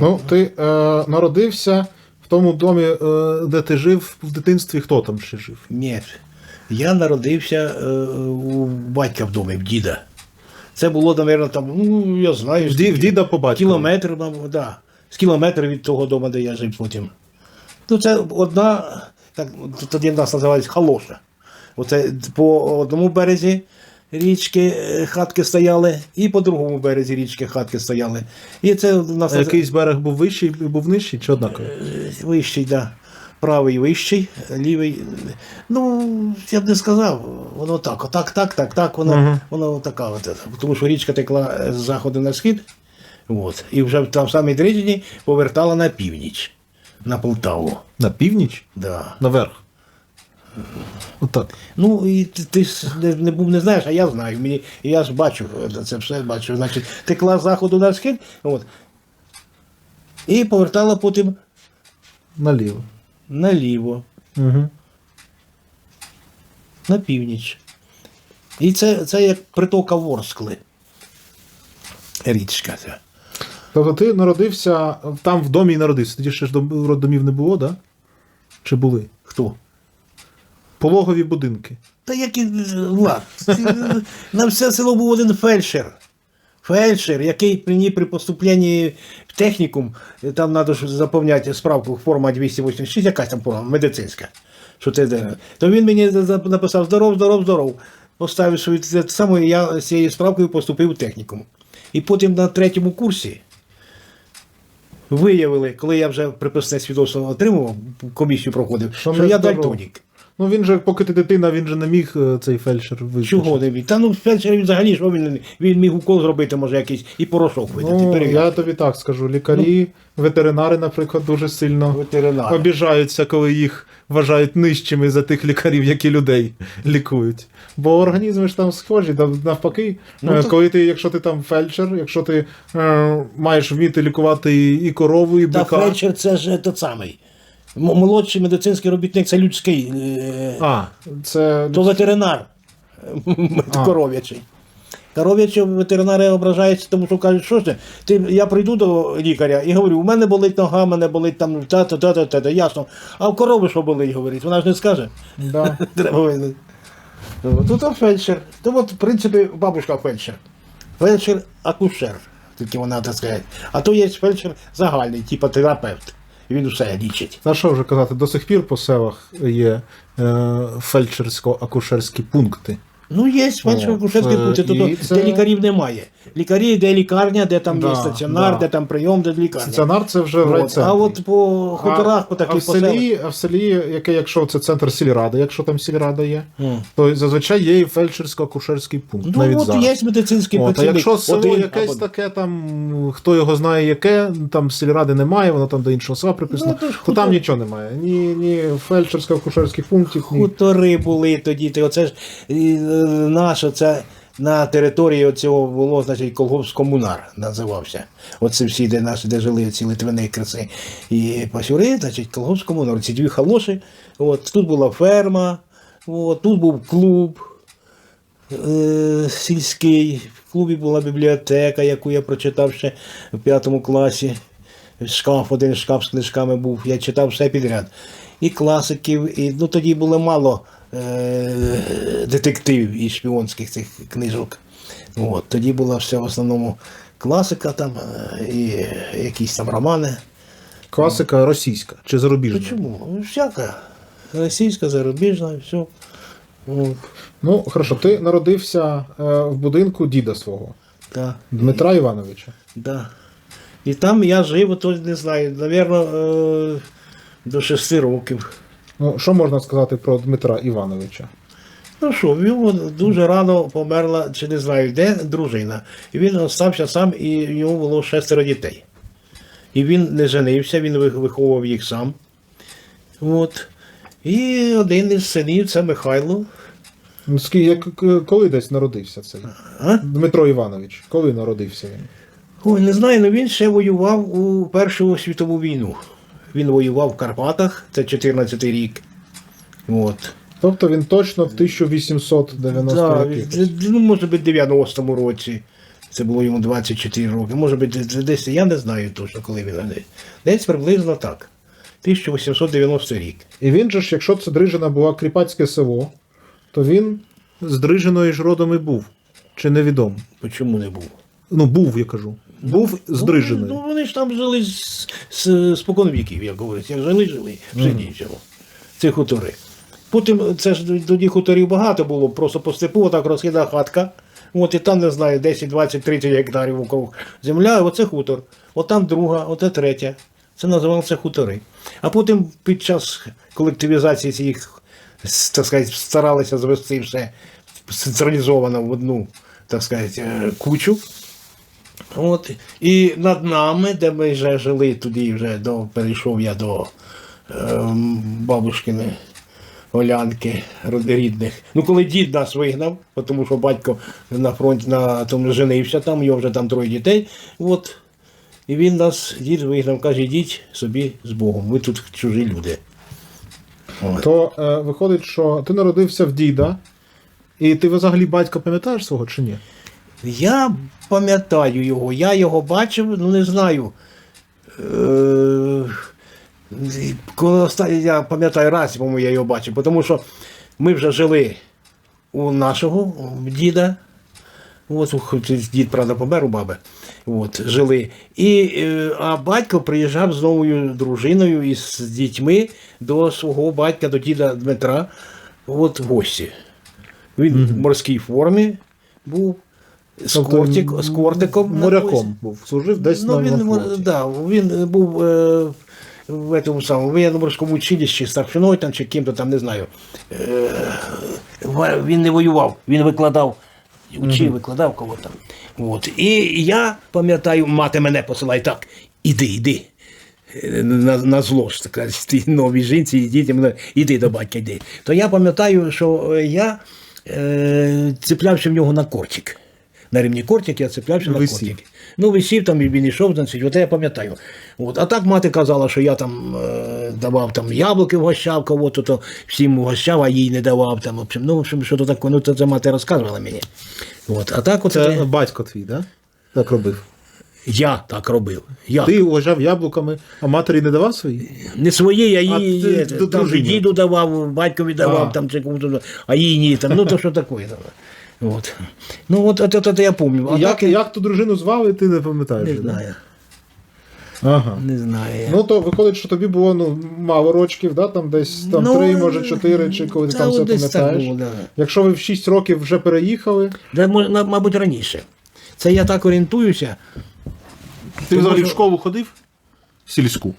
Ну, ти е, народився в тому домі, е, де ти жив в дитинстві. Хто там ще жив? Ні. Я народився е, у батька в домі, в діда. Це було, мабуть, там, ну, я знаю, В, ді, в діда по батькові. кілометр, мабуть, да. з кілометра від того дому, де я жив потім. Ну, це одна, так, тоді в нас називалась халоша. Оце по одному березі річки е, хатки стояли, і по другому березі річки хатки стояли. І це у нас А якийсь берег був вищий, був нижчий чи однаково? Е, Вищий, да. Правий вищий, лівий. Ну, я б не сказав, воно так, отак, так, так, так, воно, Мгм. воно така. От, тому що річка текла з заходу на схід, от, і вже там в самій Дрижині повертала на північ, на Полтаву. На північ? Да. Наверх. Отак. Ну, і ти, ти ж не, не був, не знаєш, а я знаю. Мені, я ж бачу, е, це все бачу. Значить, текла з заходу на схід, от, і повертала потім Наліво. наліво. Угу. на північ. І це, це як притока Ворскли. Річка ця. Тобто ти народився там в домі і народився. Тоді ще ж дом- домів не було, да? Чи були? Хто? Пологові будинки. Та який Влад. На все село був один фельдшер. Фельдшер, який мені при поступленні в технікум, там треба ж заповняти справку форма 286, якась там форма медицинська. Що це де. То він мені написав здоров, здоров, здоров. Поставив свою те саме, і я з цією справкою поступив в технікум. І потім на третьому курсі виявили, коли я вже приписне свідоцтво отримував, комісію проходив, Що що, я здоров. дальтонік. Ну він же, поки ти дитина, він же не міг е, цей фельдшер визначити. Чого не міг? Та ну фельдшер він взагалі що він, він міг укол зробити, може якийсь і порошок видати. Ну, перевірити. я тобі так скажу. Лікарі, ветеринари, наприклад, дуже сильно Ветеринари. обіжаються, коли їх вважають нижчими за тих лікарів, які людей лікують. Бо організми ж там схожі, навпаки, Ну, е, то- коли ти, якщо ти там фельдшер, якщо ти е, маєш вміти лікувати і, і корову, і Та бика. фельдшер це ж тот самий. Молодший медицинський робітник це людський, е, А, це то ветеринар А. коров'ячий. Коров'ячі ветеринари ображаються, тому що кажуть, що ж це? Ти, я прийду до лікаря і говорю, у мене болить нога, у мене болить там та-та, та-та, та-та, ясно. А в корови що болить, говорить, вона ж не скаже. да. Треба. Ну, Тут фельдшер. То от, в принципі, бабушка фельдшер. Фельдшер акушер, тільки вона так сказати. А то є фельдшер загальний, типу терапевт. Він все лічить. На що вже казати, до сих пір по селах є е, фельдшерсько-акушерські пункти. Ну, є фельдшер О, акушерський це- це- де лікарів немає. Лікарі, де лікарня, де там Да, є стаціонар, да. де там прийом, де лікарня. Стаціонар це вже в райцентрі. А от по хуторах, по таких селі, а в селі, яке, якщо це центр сільради, якщо там сільрада є, Мгм. то зазвичай є і фельдшерсько-акушерський пункт. Ну, навіть от зараз. є медицинський От, а якщо село один якесь або- таке, там хто його знає, яке, там сільради немає, воно там до іншого села приписано, Ну, то то там нічого немає. Ні, ні фельдшерсько-акушерських пунктів, ні. Хутори були тоді, то оце ж е, це на території цього було, значить, колгосп комунар називався. Оце всі, де наші, де жили ці литвини краси і пасюри, значить, колгосп комунар. Ці дві халоші. От, тут була ферма, от, тут був клуб е, сільський. В клубі була бібліотека, яку я прочитав ще в п'ятому класі. Шкаф, один шкаф з книжками був. Я читав все підряд. І класиків, і ну тоді було мало детективів і шпіонських цих книжок. От, тоді була все в основному класика там, е, і якісь там романи. Класика російська чи зарубіжна. Чому? Ну, Всяка. Російська, зарубіжна, все. От, Ну, хорошо, ти народився е, в будинку діда свого, так. Дмитра Івановича. Да. І там я жив, ото не знаю, напевно, е, до шести років. Ну, що можна сказати про Дмитра Івановича? Ну що, нього дуже рано померла, чи не знаю де, дружина. І він остався сам, і в нього було шестеро дітей. І він не женився, він виховував їх сам. От. І один із синів це Михайло. Ну, як, коли десь народився цей А? Дмитро Іванович? Коли народився він? Ой, не знаю, але він ще воював у Першу світову війну. Він воював в Карпатах, це 14-й рік. От. Тобто він точно в 1890 Да, років. ну, може би, в 90-му році. Це було йому 24 роки. Може бути, десь я не знаю точно, коли він десь. Десь приблизно так. 1890 рік. І він же ж, якщо це Дрижина була кріпацьке село, то він з Дрижиної ж родом і був. Чи невідомо? Чому не був? Ну, був, я кажу. Був Ну, Дрижиною. Ну, вони ж там жили з, з, спокон віків, як говорять. Як жили, жили, діючало. Це хутори. Потім це ж тоді хуторів багато було, просто по степу отак розкида хатка. От і там, не знаю, 10, 20, 30 гектарів округ земля, і оце хутор. От там друга, оце третя. Це називалося хутори. А потім під час колективізації цих, так сказати, старалися звести все централізовано в одну, так сказати, е, кучу. От. І над нами, де ми вже жили, тоді вже до, перейшов я до е, бабушкини Олянки рідних. Ну, коли дід нас вигнав, тому що батько на фронті на тому женився там, його вже там троє дітей. От. І він нас, дід вигнав, каже, йдіть собі з Богом, ми тут чужі люди. От. То е, виходить, що ти народився в діда, і ти взагалі батька пам'ятаєш свого чи ні? Я пам'ятаю його, я його бачив, ну не знаю. Е, коли я пам'ятаю раз, по-моєму, я його бачив, тому що ми вже жили у нашого діда. От, дід, правда, помер у баби. От, жили. І, е, а батько приїжджав з новою дружиною і з дітьми до свого батька, до діда Дмитра, от, в гості. Він в морській формі був. З, Тобто, кортик, з кортиком. на. Моряком був. Служив десь Ну, на, він, флоті. да, він був е, в этому самому воєнно-морському училищі старшиною там, чи ким-то там, не знаю. Е, він не воював, він викладав, учив, викладав кого там. От. І я пам'ятаю, мати мене посилає так, іди, іди. Е, На, на зло ж така ті нові жінці, і діти мене, іди до батька, йди. То я пам'ятаю, що я е, цеплявся в нього на кортик. На рівні кортик я цеплявся на Висів. кортик. Ну, висів там і він йшов, значить, от я пам'ятаю. От. А так мати казала, що я там е, давав там яблуки вгощав, кого-то то всім вгощав, а їй не давав. Там, в общем, ну, в общем, що то таке, ну, це, це мати розказувала мені. От. А так от Це батько твій, да? так робив. я так робив. Я. Ти вважав яблуками, а матері не давав свої? Не свої, а А їй ти е, до там, діду давав, батькові давав, А. там, чи кому-то, а їй ні. Там, ну, то що таке. От. Ну, от, от, от, от я пам'ятаю. А як, так, як ту дружину звали, ти не пам'ятаєш? не вже, да? знаю. Ага. Не знаю. Ну то виходить, що тобі було ну, мало рочків, да? там десь там Ну, три, може чотири, чи коли ти там все пам'ятаєш. да. Якщо ви в 6 років вже переїхали, Да, мабуть, раніше. Це я так орієнтуюся. ти взагалі що- в школу ходив? Сільську.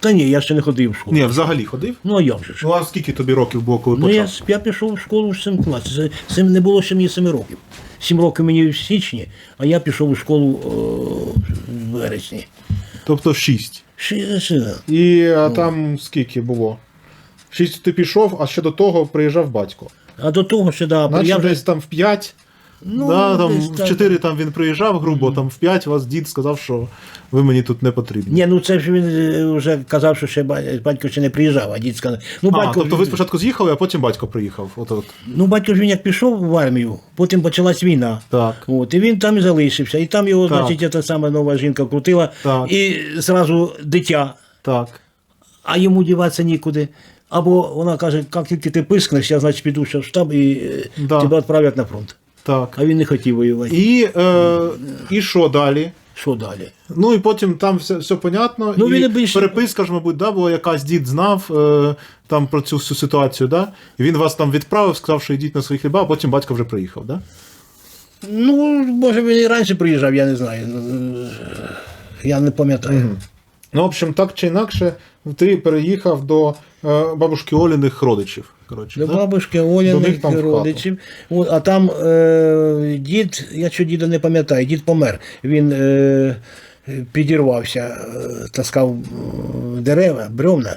Та ні, я ще не ходив в школу. Ні, взагалі ходив. Ну а як же ж? Ну а скільки тобі років було, коли Ну, я, почав? с- я пішов в школу в 7 класі. Це, це не було ще мені 7 років. 7 років мені в січні, а я пішов у школу о, в вересні. Тобто 6. Ще, ще. І Ну. а там скільки було? 6 ти пішов, а ще до того приїжджав батько. А до того ще да, Наче я вже десь там в 5. Ну, да, там, в так. 4 там він приїжджав, грубо, там в 5 вас дід сказав, що ви мені тут не потрібні. Ні, ну це ж він е, вже казав, що ще батько ще не приїжджав, а дід сказав. Ну, А, батько, тобто ви спочатку з'їхали, а потім батько приїхав. От, от. ну, батько ж він як пішов в армію, потім почалась війна. Так. От, і він там і залишився. І там його, Так. значить, та сама нова жінка крутила, Так. і зразу дитя, Так. а йому діватися нікуди. Або вона каже, як тільки ти пискнеш, я значить піду ще в штаб і е, Да. тебе відправлять на фронт. Так. А він не хотів воювати. І, е, і що далі? Що далі? Ну і потім там все, все понятно. Ну, і він і більше- переписка ж, мабуть, да, була якась дід знав е, там про цю всю ситуацію, да? І він вас там відправив, сказав, що йдіть на свої хліба, а потім батько вже приїхав, да? Ну, може, він і раніше приїжджав, я не знаю. Я не пам'ятаю. Ну, в общем, так чи інакше, ти переїхав до е, бабушки Оліних родичів. Коротше, До да? бабушки До них Оляних там в хату. родичів. От, а там е, дід, я що діда не пам'ятаю, дід помер. Він е, підірвався, е, таскав дерева, бревна.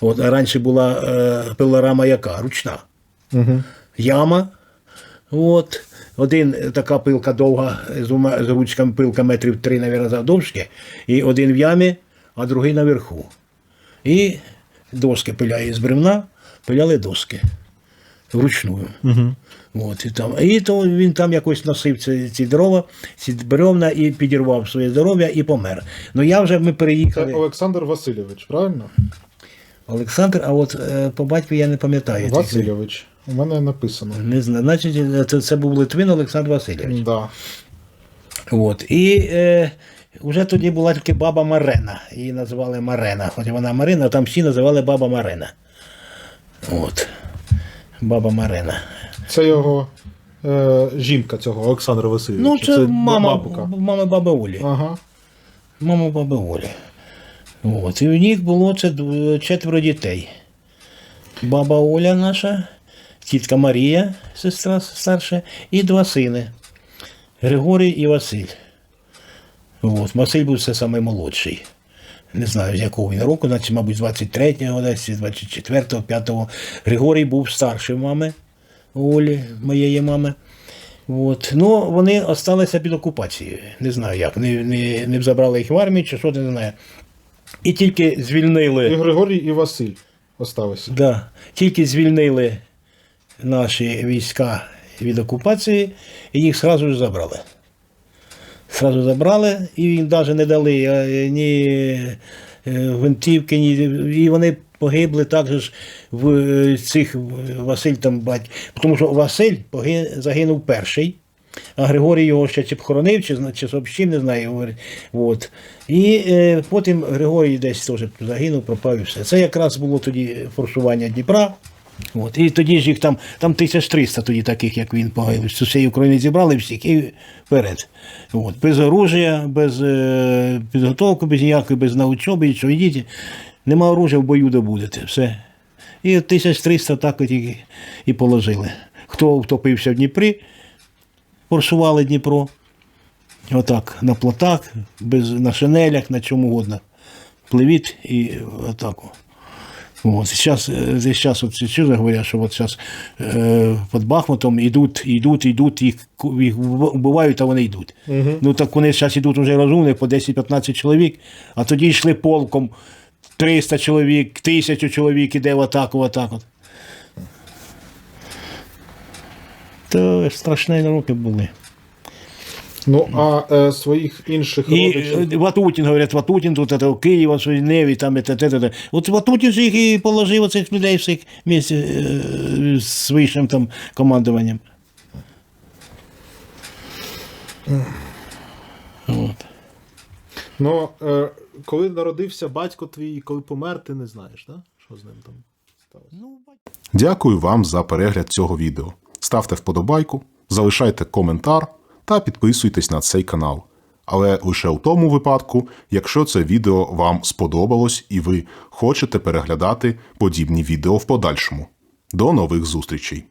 От, а раніше була е, пилорама яка, ручна. Угу. Яма. От. Один е, така пилка довга, з, двома- з ручками пилка метрів три, мабуть, завдовжки, і один в ямі, а другий наверху. І доски пиляє з бревна, пиляли доски. вручную. Угу. От, і, там, і то він там якось носив ці, ці дрова, ці бревна і підірвав своє здоров'я і помер. Ну я вже ми Це. Олександр Васильович, правильно? Олександр, а от е, по батькові я не пам'ятаю. Васильович. У мене написано. Не знаю, значить, це, це був Литвин Олександр Васильович. Да. От. І е, вже тоді була тільки баба Марена. Її називали Марена. Хоч вона Марина, там всі називали баба Марена. От. Баба Марена. Це його е, жінка цього Олександра Васильовича. Ну, це, мама, бабука. мама баби Олі. Ага. Мама баби Олі. От. І у них було це четверо дітей. Баба Оля наша, тітка Марія, сестра старша, і два сини. Григорій і Василь. От. Василь був це самий молодший. Не знаю, з якого він року, значить, мабуть, з 23-го, 24-го, 5-го. Григорій був старший мами Олі, моєї мами. От. Ну, вони залишилися під окупацією. Не знаю як. Не, не, не забрали їх в армію чи що, не знаю. І тільки звільнили. І Григорій, і Василь осталися. Да, тільки звільнили наші війська від окупації, і їх одразу ж забрали. Сразу забрали, і їм навіть не дали е, ні е, гвинтівки, ні. І вони погибли також в е, цих Василь там бать. Тому що Василь поги- загинув перший. А Григорій його ще чи похоронив, чи, чи сообщив, не знаю. От. І е, потім Григорій десь теж загинув, пропав і все. Це якраз було тоді форсування Дніпра. От. І тоді ж їх там, там 1300 тоді таких, як він погиб. З усієї України зібрали всіх і вперед. От. Без оружия, без е, підготовки, без ніякої, без научоби, що йдіть. Нема оружия, в бою добудете. Все. І 1300 так от і, і положили. Хто втопився в Дніпрі, форсували Дніпро. Отак, на плотах, без, на шинелях, на чому угодно. Пливіть і атаку. Вот. Сейчас, здесь сейчас вот сейчас говорят, что вот сейчас э, под Бахмутом идут, идут, идут, їх, їх вбивають, а вони йдуть. Ну так вони зараз йдуть вже розумні, по 10-15 чоловік, а тоді йшли полком 300 чоловік, 1000 чоловік іде в атаку, в атаку. То страшні роки були. Ну, а е, своїх інших І родичів. е, Ватутін, говорять, Ватутін тут это, Києва, Неві, там, это, это, это. От Ватутін же їх і положив оцих людей всіх місць е, з вищим там командуванням. От. Ну, е, коли народився батько твій, і коли помер, ти не знаєш, да? що з ним там сталося? Ну, Дякую вам за перегляд цього відео. Ставте вподобайку, залишайте коментар та підписуйтесь на цей канал. Але лише у тому випадку, якщо це відео вам сподобалось і ви хочете переглядати подібні відео в подальшому. До нових зустрічей!